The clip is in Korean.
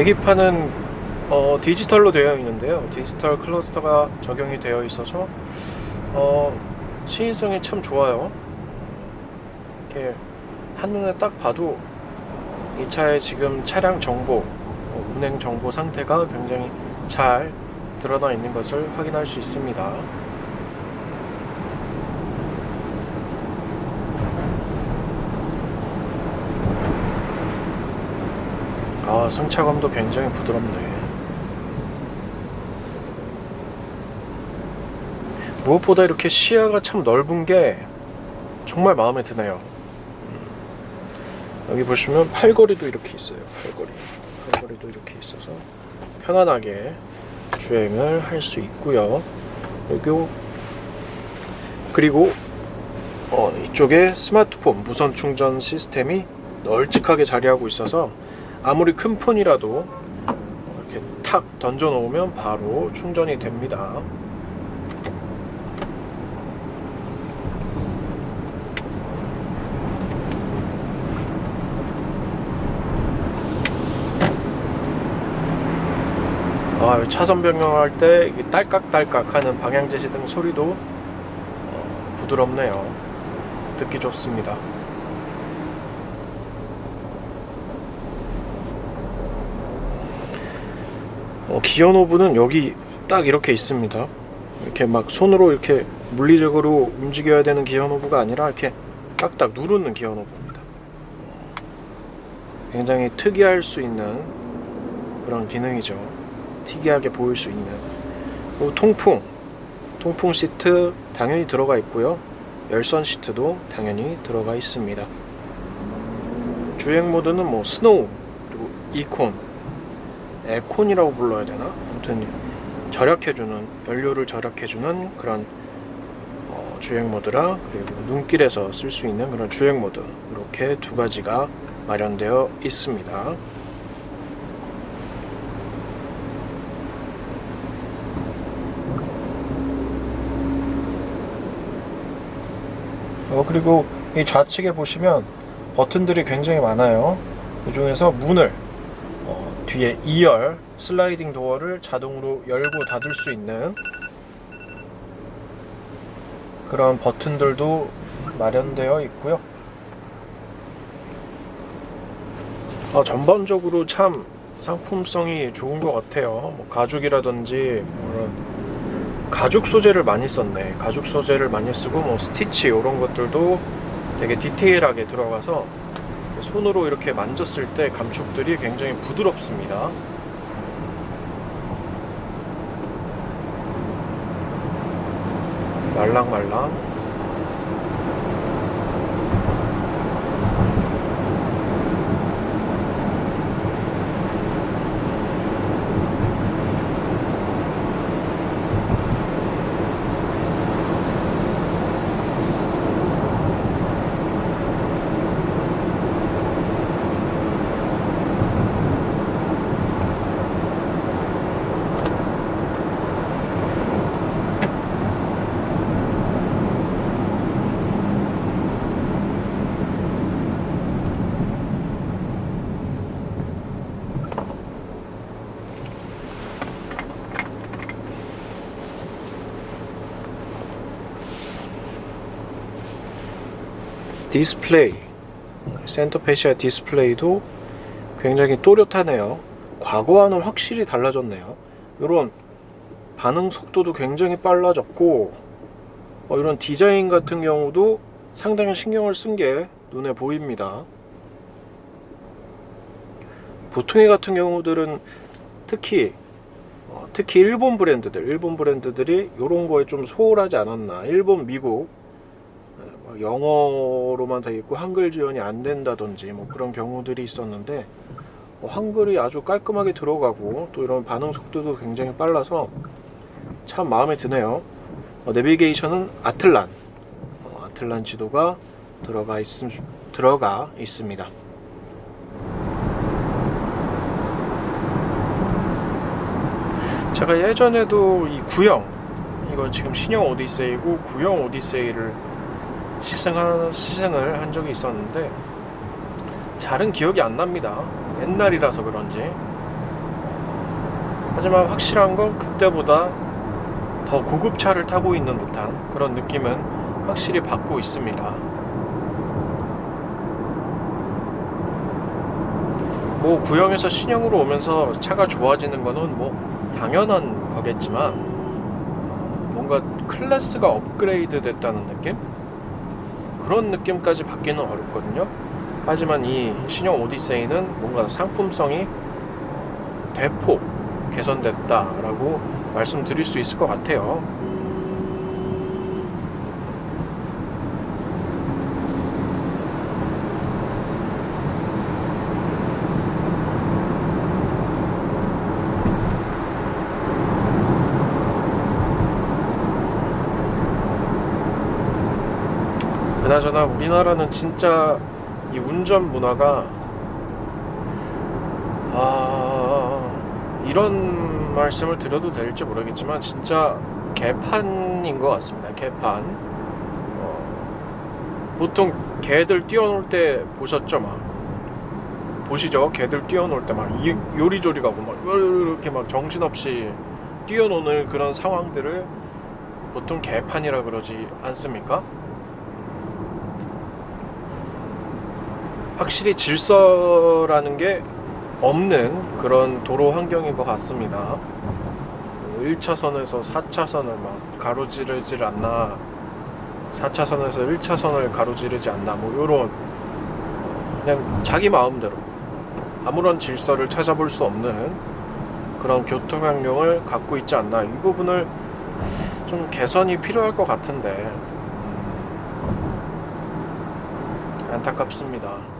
계기판은 어, 디지털로 되어 있는데요. 디지털 클러스터가 적용이 되어 있어서 어, 시인성이 참 좋아요. 이렇게 한눈에 딱 봐도 이 차의 지금 차량 정보, 어, 운행 정보 상태가 굉장히 잘 드러나 있는 것을 확인할 수 있습니다. 아, 승차감도 굉장히 부드럽네. 무엇보다 이렇게 시야가 참 넓은 게 정말 마음에 드네요. 음. 여기 보시면 팔걸이도 이렇게 있어요. 팔걸이. 팔걸이도 이렇게 있어서 편안하게 주행을 할 수 있고요. 그리고 그리고 어, 이쪽에 스마트폰 무선 충전 시스템이 널찍하게 자리하고 있어서 아무리 큰 폰이라도 이렇게 탁 던져 놓으면 바로 충전이 됩니다. 아, 차선 변경할 때 딸깍딸깍 하는 방향 제시등 소리도 어, 부드럽네요. 듣기 좋습니다. 어, 기어 노브는 여기 딱 이렇게 있습니다. 이렇게 막 손으로 이렇게 물리적으로 움직여야 되는 기어 노브가 아니라 이렇게 딱딱 누르는 기어 노브입니다. 굉장히 특이할 수 있는 그런 기능이죠. 특이하게 보일 수 있는. 그리고 통풍, 통풍 시트 당연히 들어가 있고요. 열선 시트도 당연히 들어가 있습니다. 주행 모드는 뭐 스노우 그리고 이콘 에콘이라고 불러야 되나? 아무튼 절약해주는 연료를 절약해주는 그런 어, 주행 모드라 그리고 눈길에서 쓸 수 있는 그런 주행 모드 이렇게 두 가지가 마련되어 있습니다. 어, 그리고 이 좌측에 보시면 버튼들이 굉장히 많아요. 그 중에서 문을 어, 뒤에 2열 슬라이딩 도어를 자동으로 열고 닫을 수 있는 그런 버튼들도 마련되어 있고요. 어, 전반적으로 참 상품성이 좋은 것 같아요. 뭐 가죽이라든지 가죽 소재를 많이 썼네. 가죽 소재를 많이 쓰고 뭐 스티치 이런 것들도 되게 디테일하게 들어가서 손으로 이렇게 만졌을 때 감촉들이 굉장히 부드럽습니다. 말랑말랑. 디스플레이. 센터 페시아 디스플레이도 굉장히 또렷하네요. 과거와는 확실히 달라졌네요. 이런 반응 속도도 굉장히 빨라졌고 어, 이런 디자인 같은 경우도 상당히 신경을 쓴 게 눈에 보입니다. 보통의 같은 경우들은 특히 어, 특히 일본 브랜드들 일본 브랜드들이 이런 거에 좀 소홀하지 않았나. 일본 미국 뭐 영어로만 되어 있고 한글 지원이 안 된다든지 뭐 그런 경우들이 있었는데 뭐 한글이 아주 깔끔하게 들어가고 또 이런 반응 속도도 굉장히 빨라서 참 마음에 드네요. 어, 내비게이션은 아틀란 어, 아틀란 지도가 들어가 있 들어가 있습니다. 제가 예전에도 이 구형 이거 지금 신형 오디세이고 구형 오디세이를 시승한, 시승을 한 적이 있었는데 잘은 기억이 안 납니다. 옛날이라서 그런지 하지만 확실한 건 그때보다 더 고급차를 타고 있는 듯한 그런 느낌은 확실히 받고 있습니다. 뭐 구형에서 신형으로 오면서 차가 좋아지는 거는 뭐 당연한 거겠지만 뭔가 클래스가 업그레이드 됐다는 느낌? 그런 느낌까지 받기는 어렵거든요. 하지만 이 신형 오디세이는 뭔가 상품성이 대폭 개선됐다라고 말씀드릴 수 있을 것 같아요. 그나저나 우리나라는 진짜 이 운전 문화가 아 이런 말씀을 드려도 될지 모르겠지만 진짜 개판인 것 같습니다. 개판. 어, 보통 개들 뛰어놀 때 보셨죠, 막 보시죠, 개들 뛰어놀 때 막 요리조리 가고 막 이렇게 막 정신없이 뛰어노는 그런 상황들을 보통 개판이라 그러지 않습니까? 확실히 질서라는 게 없는 그런 도로 환경인 것 같습니다. 1차선에서 4차선을 막 가로지르질 않나, 4차선에서 1차선을 가로지르지 않나, 뭐, 요런, 그냥 자기 마음대로 아무런 질서를 찾아볼 수 없는 그런 교통 환경을 갖고 있지 않나, 이 부분을 좀 개선이 필요할 것 같은데, 음, 안타깝습니다.